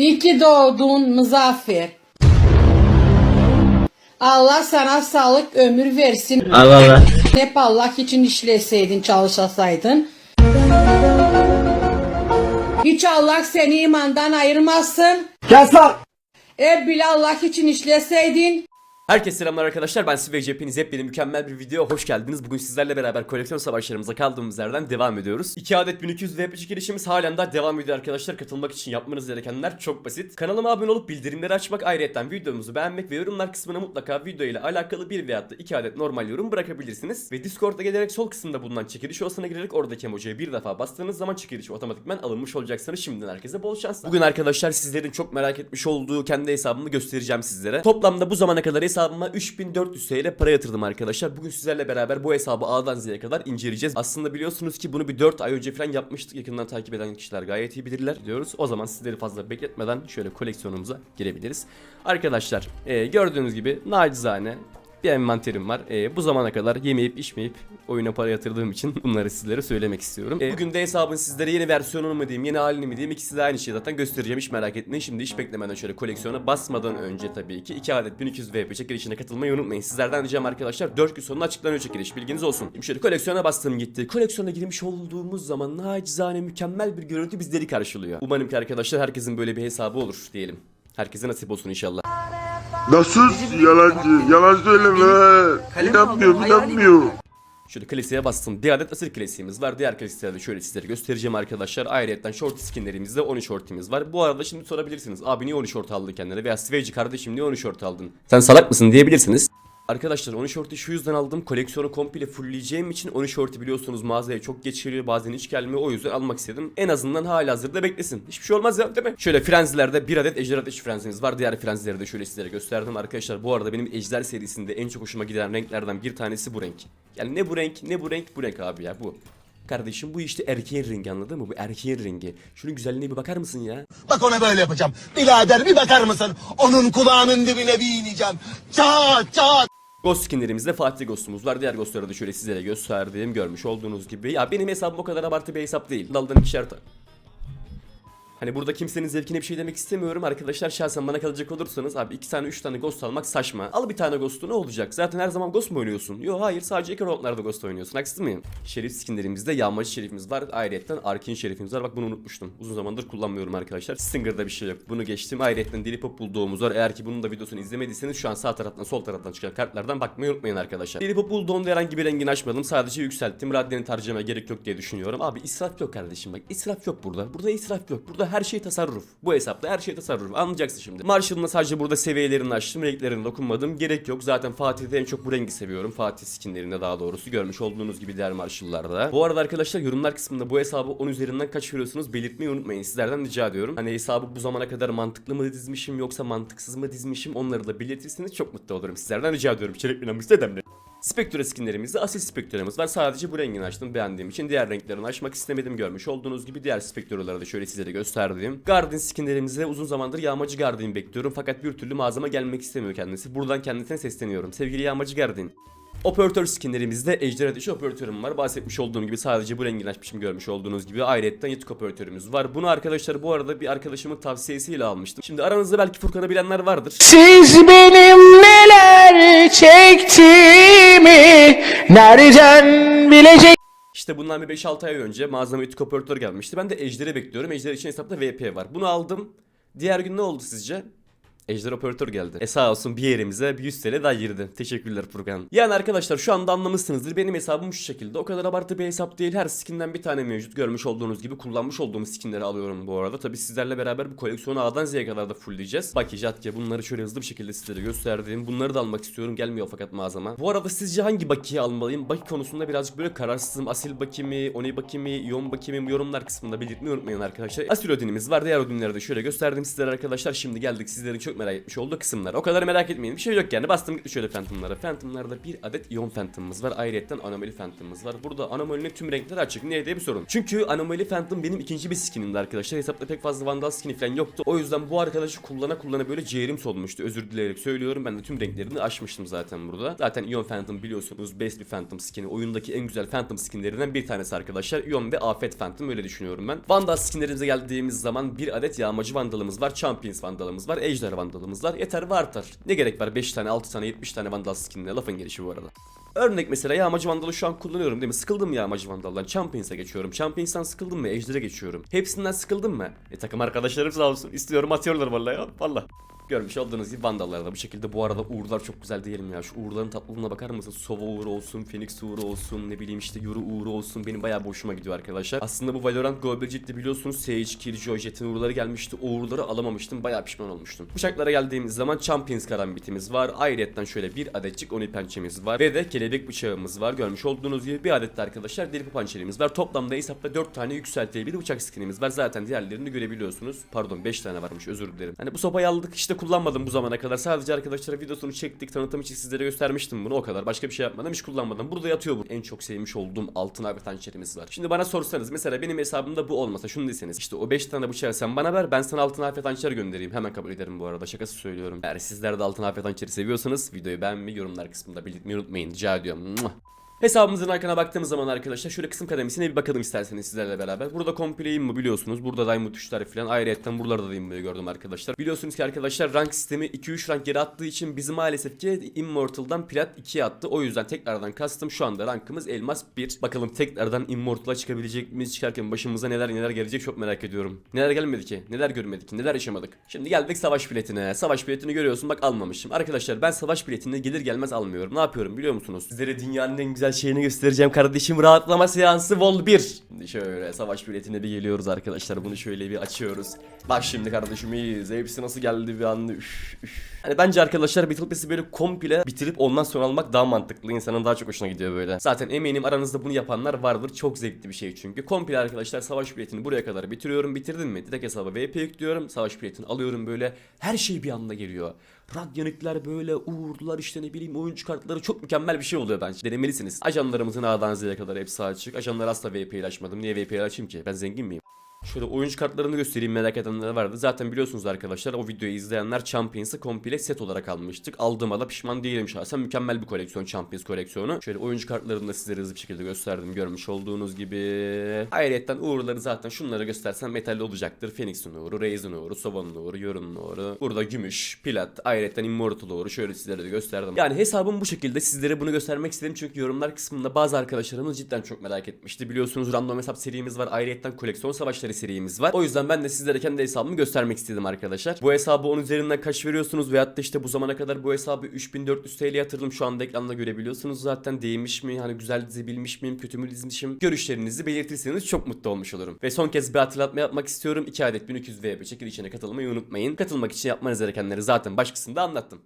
İyi ki doğdun Muzaffer. Allah sana sağlık ömür versin. Allah Allah. Hep Allah için işleseydin, çalışasaydın. Hiç Allah seni imandan ayırmasın. Kes lan. Hep bile Allah için işleseydin. Herkese selamlar arkadaşlar ben Sivej hepiniz hepiniz mükemmel bir video hoş geldiniz. Bugün sizlerle beraber koleksiyon savaşlarımıza kaldığımız yerden devam ediyoruz. 2 adet 1200 VP girişimiz halen daha devam ediyor arkadaşlar. Katılmak için yapmanız gerekenler çok basit. Kanalıma abone olup bildirimleri açmak ayrıca videomuzu beğenmek ve yorumlar kısmına mutlaka video ile alakalı bir veyahut da 2 adet normal yorum bırakabilirsiniz. Ve Discord'a gelerek sol kısımda bulunan çekiliş olsana girerek oradaki emojiye bir defa bastığınız zaman çekiliş otomatikman alınmış olacaksınız. Şimdiden herkese bol şans. Bugün arkadaşlar sizlerin çok merak etmiş olduğu kendi hesabımı göstereceğim sizlere. Toplamda bu zamana kadar hesabıma 3400 TL para yatırdım arkadaşlar. Bugün sizlerle beraber bu hesabı A'dan Z'ye kadar inceleyeceğiz. Aslında biliyorsunuz ki bunu bir 4 ay önce falan yapmıştık. Yakından takip eden kişiler gayet iyi bilirler diyoruz. O zaman sizleri fazla bekletmeden şöyle koleksiyonumuza girebiliriz. Arkadaşlar e, gördüğünüz gibi nacizane bir envanterim var. E, bu zamana kadar yemeyip içmeyip oyuna para yatırdığım için bunları sizlere söylemek istiyorum. E, bugün de hesabın sizlere yeni versiyonunu mu diyeyim, yeni halini mi diyeyim ikisi de aynı şeyi zaten göstereceğim hiç merak etmeyin. Şimdi hiç beklemeden şöyle koleksiyona basmadan önce tabii ki 2 adet 1200 VP çekilişine katılmayı unutmayın. Sizlerden ricam arkadaşlar 4 gün sonra açıklanıyor çekiliş bilginiz olsun. Şimdi şöyle koleksiyona bastım gitti. Koleksiyona girmiş olduğumuz zaman nacizane mükemmel bir görüntü bizleri karşılıyor. Umarım ki arkadaşlar herkesin böyle bir hesabı olur diyelim. Herkese nasip olsun inşallah. Nasıl yalancı? Yalan söyleme. İnanmıyor, inanmıyor. Şöyle klasiğe bastım. Bir adet asil klasiğimiz var. Diğer klasiklerde şöyle sizlere göstereceğim arkadaşlar. Ayrıca short skinlerimizde 13 shortimiz var. Bu arada şimdi sorabilirsiniz. Abi niye 13 short aldın kendine? Veya Sveci kardeşim niye 13 short aldın? Sen salak mısın diyebilirsiniz. Arkadaşlar 13 short'u şu yüzden aldım. Koleksiyonu komple fullleyeceğim için 13 short'u biliyorsunuz mağazaya çok geç geliyor. Bazen hiç gelmiyor. O yüzden almak istedim. En azından hala hazırda beklesin. Hiçbir şey olmaz ya değil mi? Şöyle frenzilerde bir adet ejder ateş frenzimiz var. Diğer frenzileri de şöyle sizlere gösterdim arkadaşlar. Bu arada benim ejder serisinde en çok hoşuma giden renklerden bir tanesi bu renk. Yani ne bu renk ne bu renk bu renk abi ya bu. Kardeşim bu işte erkeğin rengi anladın mı? Bu erkeğin rengi. Şunun güzelliğine bir bakar mısın ya? Bak ona böyle yapacağım. Birader bir bakar mısın? Onun kulağının dibine bir ineceğim. Çat çat. Ghost skinlerimizde Fatih Ghost'umuz var. Diğer Ghost'ları da şöyle sizlere gösterdiğim görmüş olduğunuz gibi. Ya benim hesabım o kadar abartı bir hesap değil. Daldan ikişer Hani burada kimsenin zevkine bir şey demek istemiyorum. Arkadaşlar şahsen bana kalacak olursanız abi iki tane üç tane ghost almak saçma. Al bir tane ghost'u ne olacak? Zaten her zaman ghost mu oynuyorsun? Yo hayır sadece ilk roundlarda ghost oynuyorsun. Haksız mıyım? Şerif skinlerimizde yağmacı şerifimiz var. Ayrıyetten Arkin şerifimiz var. Bak bunu unutmuştum. Uzun zamandır kullanmıyorum arkadaşlar. Stinger'da bir şey yok. Bunu geçtim. Ayrıyetten Dilipop bulduğumuz var. Eğer ki bunun da videosunu izlemediyseniz şu an sağ taraftan sol taraftan çıkan kartlardan bakmayı unutmayın arkadaşlar. Dilipop bulduğumda herhangi bir rengini açmadım. Sadece yükselttim. Radyanı tercüme gerek yok diye düşünüyorum. Abi israf yok kardeşim bak. İsraf yok burada. Burada israf yok. Burada her şey tasarruf. Bu hesapta her şey tasarruf. Anlayacaksın şimdi. Marshall'ın sadece burada seviyelerini açtım. Renklerine dokunmadım. Gerek yok. Zaten Fatih'te en çok bu rengi seviyorum. Fatih skinlerinde daha doğrusu. Görmüş olduğunuz gibi diğer Marshall'larda. Bu arada arkadaşlar yorumlar kısmında bu hesabı 10 üzerinden kaç veriyorsunuz belirtmeyi unutmayın. Sizlerden rica ediyorum. Hani hesabı bu zamana kadar mantıklı mı dizmişim yoksa mantıksız mı dizmişim onları da belirtirseniz çok mutlu olurum. Sizlerden rica ediyorum. Çelik binamız dedemle. Spectre skinlerimizde asil Spectre'miz var. Sadece bu rengini açtım beğendiğim için. Diğer renklerini açmak istemedim görmüş olduğunuz gibi. Diğer Spectre'ları da şöyle sizlere gösterdiğim. Guardian skinlerimizde uzun zamandır yağmacı Guardian bekliyorum. Fakat bir türlü mağazama gelmek istemiyor kendisi. Buradan kendisine sesleniyorum. Sevgili yağmacı Guardian. Operatör skinlerimizde ejder ateşi operatörüm var. Bahsetmiş olduğum gibi sadece bu rengini açmışım görmüş olduğunuz gibi. Ayrıca yatık operatörümüz var. Bunu arkadaşlar bu arada bir arkadaşımın tavsiyesiyle almıştım. Şimdi aranızda belki Furkan'ı bilenler vardır. Siz benim neler çektiğimi nereden bilecek? İşte bundan bir 5-6 ay önce mağazama ütü operatör gelmişti. Ben de Ejder'i bekliyorum. Ejder için hesapta VP var. Bunu aldım. Diğer gün ne oldu sizce? Ejder operatör geldi. E sağ olsun bir yerimize bir 100 TL daha girdi. Teşekkürler Furkan. Yani arkadaşlar şu anda anlamışsınızdır. Benim hesabım şu şekilde. O kadar abartı bir hesap değil. Her skinden bir tane mevcut. Görmüş olduğunuz gibi kullanmış olduğum skinleri alıyorum bu arada. Tabi sizlerle beraber bu koleksiyonu A'dan Z'ye kadar da fullleyeceğiz. Baki Jatke bunları şöyle hızlı bir şekilde sizlere gösterdiğim. Bunları da almak istiyorum. Gelmiyor fakat mağazama. Bu arada sizce hangi Baki'yi almalıyım? Baki konusunda birazcık böyle kararsızım. Asil Baki mi? Oni Baki mi? Ion Baki mi? Yorumlar kısmında belirtmeyi unutmayın arkadaşlar. Asil ödünümüz var. Diğer ödünleri de şöyle gösterdim sizlere arkadaşlar. Şimdi geldik sizlerin çok merak etmiş olduğu kısımlar. O kadar merak etmeyin. Bir şey yok yani. Bastım gitti şöyle Phantom'lara. Phantom'larda bir adet Ion Phantom'ımız var. Ayrıca Anomaly Phantom'ımız var. Burada Anomaly'nin tüm renkleri açık. Niye diye bir sorun. Çünkü Anomaly Phantom benim ikinci bir skinimdi arkadaşlar. Hesapta pek fazla Vandal skini falan yoktu. O yüzden bu arkadaşı kullana kullana böyle ciğerim solmuştu. Özür dileyerek söylüyorum. Ben de tüm renklerini açmıştım zaten burada. Zaten Ion Phantom biliyorsunuz best bir Phantom skini. Oyundaki en güzel Phantom skinlerinden bir tanesi arkadaşlar. Ion ve Afet Phantom öyle düşünüyorum ben. Vandal skinlerimize geldiğimiz zaman bir adet yağmacı vandalımız var. Champions vandalımız var. Ejder vandalımız var. Yeter ve artar. Ne gerek var 5 tane 6 tane 70 tane vandal skinine lafın gelişi bu arada. Örnek mesela yağmacı vandalı şu an kullanıyorum değil mi? Sıkıldım yağmacı vandaldan? Champions'a geçiyorum. Champions'tan sıkıldım mı? Ejder'e geçiyorum. Hepsinden sıkıldım mı? E takım arkadaşlarım sağ olsun. İstiyorum atıyorlar vallahi ya. Vallahi. Görmüş olduğunuz gibi vandallar da bu şekilde bu arada uğurlar çok güzel diyelim ya. Şu uğurların tatlılığına bakar mısın? Sova uğuru olsun, Phoenix uğuru olsun, ne bileyim işte Yoru uğuru olsun. Benim bayağı hoşuma gidiyor arkadaşlar. Aslında bu Valorant Global Jet'te biliyorsunuz Sage, Killjoy, Jet'in uğurları gelmişti. O uğurları alamamıştım. Bayağı pişman olmuştum. Bıçaklara geldiğimiz zaman Champions karambitimiz var. Ayrıca şöyle bir adetçik Oni pençemiz var. Ve de kelebek bıçağımız var. Görmüş olduğunuz gibi bir adet de arkadaşlar deli pançerimiz var. Toplamda hesapta 4 tane yükseltilebilir bıçak skinimiz var. Zaten diğerlerini görebiliyorsunuz. Pardon 5 tane varmış özür dilerim. Hani bu sopayı aldık işte kullanmadım bu zamana kadar. Sadece arkadaşlara videosunu çektik. Tanıtım için sizlere göstermiştim bunu o kadar. Başka bir şey yapmadım hiç kullanmadım. Burada yatıyor bu. En çok sevmiş olduğum altın abi hançerimiz var. Şimdi bana sorsanız mesela benim hesabımda bu olmasa şunu deseniz. işte o 5 tane bıçağı sen bana ver ben sana altın afet hançer göndereyim. Hemen kabul ederim bu arada. Şakası söylüyorum. Eğer sizler de altın afet hançeri seviyorsanız videoyu beğenmeyi yorumlar kısmında belirtmeyi unutmayın. Rica ediyorum. Hesabımızın arkana baktığımız zaman arkadaşlar şöyle kısım kademesine bir bakalım isterseniz sizlerle beraber. Burada kompleyim mi biliyorsunuz. Burada diamond tuşları falan. Ayrıyetten buralarda da inmeyi gördüm arkadaşlar. Biliyorsunuz ki arkadaşlar rank sistemi 2-3 rank geri attığı için bizi maalesef ki Immortal'dan Plat 2'ye attı. O yüzden tekrardan kastım şu anda rankımız Elmas 1. Bakalım tekrardan Immortal'a çıkabilecek miyiz? Çıkarken başımıza neler neler gelecek çok merak ediyorum. Neler gelmedi ki? Neler görmedik ki? Neler yaşamadık? Şimdi geldik savaş biletine. Savaş biletini görüyorsun bak almamışım. Arkadaşlar ben savaş biletini gelir gelmez almıyorum. Ne yapıyorum biliyor musunuz? Sizlere dünyanın en güzel şeyini göstereceğim kardeşim. Rahatlama seansı Vol 1. Şimdi şöyle savaş biletine bir geliyoruz arkadaşlar. Bunu şöyle bir açıyoruz. Bak şimdi kardeşim iyiyiz. Hepsi nasıl geldi bir anda. Üf, üf. Hani bence arkadaşlar Battle böyle komple bitirip ondan sonra almak daha mantıklı. İnsanın daha çok hoşuna gidiyor böyle. Zaten eminim aranızda bunu yapanlar vardır. Çok zevkli bir şey çünkü. Komple arkadaşlar savaş biletini buraya kadar bitiriyorum. Bitirdim mi? Direkt hesaba VP yüklüyorum. Savaş biletini alıyorum böyle. Her şey bir anda geliyor. Radyanikler böyle uğurlular işte ne bileyim oyuncu kartları çok mükemmel bir şey oluyor bence. Denemelisiniz. Ajanlarımızın A'dan Z'ye kadar hepsi açık. Ajanlar asla VP ile açmadım. Niye VP ile açayım ki? Ben zengin miyim? Şöyle oyuncu kartlarını göstereyim merak edenler vardı. Zaten biliyorsunuz arkadaşlar o videoyu izleyenler Champions'ı komple set olarak almıştık. Aldığıma da pişman değilim şahsen. Mükemmel bir koleksiyon Champions koleksiyonu. Şöyle oyuncu kartlarını da sizlere hızlı bir şekilde gösterdim. Görmüş olduğunuz gibi. Ayrıca uğurları zaten şunları göstersem metalli olacaktır. Phoenix'in uğuru, Raze'in uğuru, Sova'nın uğuru, Yorun'un uğuru. Burada gümüş, plat, ayrıca Immortal uğuru. Şöyle sizlere de gösterdim. Yani hesabım bu şekilde. Sizlere bunu göstermek istedim. Çünkü yorumlar kısmında bazı arkadaşlarımız cidden çok merak etmişti. Biliyorsunuz random hesap serimiz var. Ayrıca koleksiyon savaşları serimiz var. O yüzden ben de sizlere kendi hesabımı göstermek istedim arkadaşlar. Bu hesabı 10 üzerinden kaç veriyorsunuz veyahut da işte bu zamana kadar bu hesabı 3400 TL yatırdım. Şu anda ekranda görebiliyorsunuz zaten. Değmiş mi? Hani güzel dizebilmiş miyim? Kötü mü dizmişim? Görüşlerinizi belirtirseniz çok mutlu olmuş olurum. Ve son kez bir hatırlatma yapmak istiyorum. 2 adet 1200 VB çekilişine katılmayı unutmayın. Katılmak için yapmanız gerekenleri zaten baş kısımda anlattım.